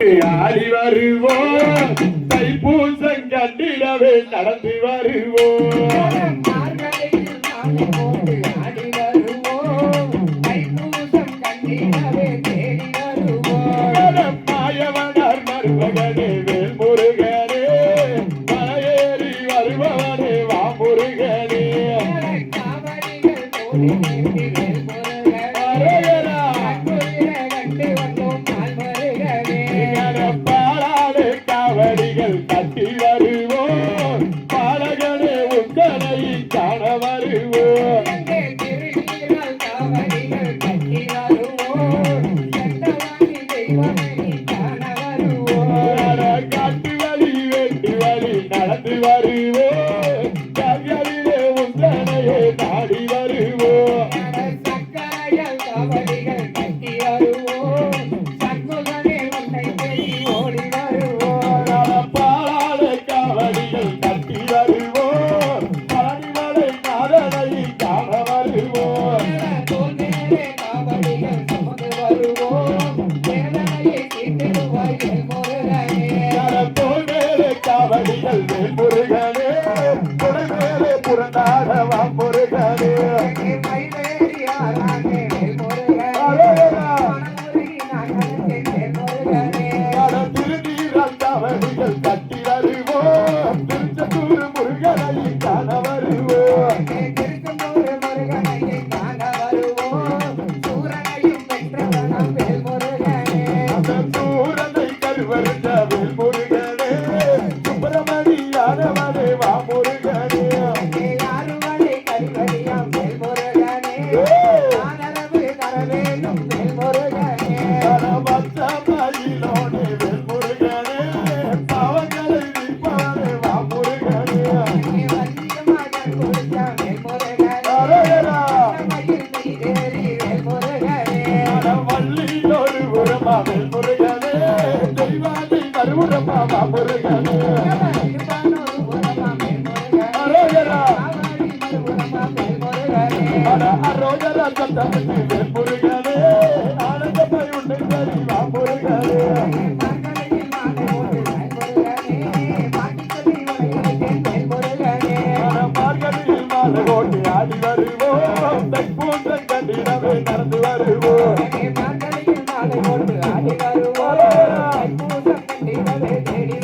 ஆடி வருவோம். தைப்பூசம் கண்டிடவே நடந்து வருவோம். வந்தோம் காவடிகள் மேல் முருகனே கொடை மேலே புறந்தாடவா முருகனே தெய்வாதி கருவுரப்பா முருகனே அரோஜ ரத்தம் தந்து முருகவே ஆனந்த பயன் சரிவா வருவோம் நடந்து வருவோம் தேடி